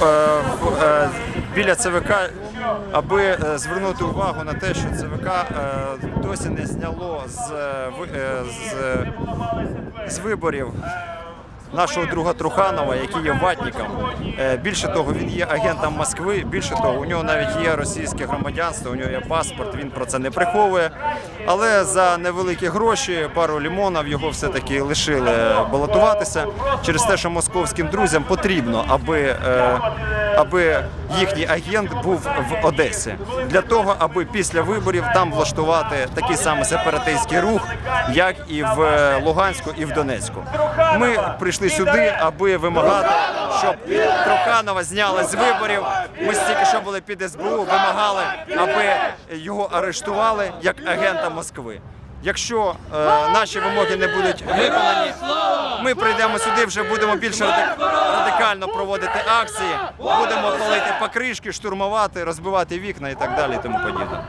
в- е, біля ЦВК, аби е, звернути увагу на те, що ЦВК е, досі не зняло з, е, е, з, з виборів нашого друга Труханова, який є ватником. Е, Більше того, він є агентом Москви. Більше того, у нього навіть є російське громадянство, у нього є паспорт. Він про це не приховує. Але за невеликі гроші, пару лімонів, його все-таки лишили балотуватися через те, що московським друзям потрібно, аби, е, аби їхній агент був в Одесі для того, аби після виборів там влаштувати такий самий сепаратистський рух, як і в е, Луганську і в Донецьку. Ми прийшли сюди, аби вимагати, щоб Труханова зняли з виборів. Ми стільки що були під СБУ, вимагали, аби його арештували як агента Москви. Якщо е, наші вимоги не будуть виконані, ми прийдемо сюди, вже будемо більш радикально проводити акції, будемо палити покришки, штурмувати, розбивати вікна і так далі, і тому подібне.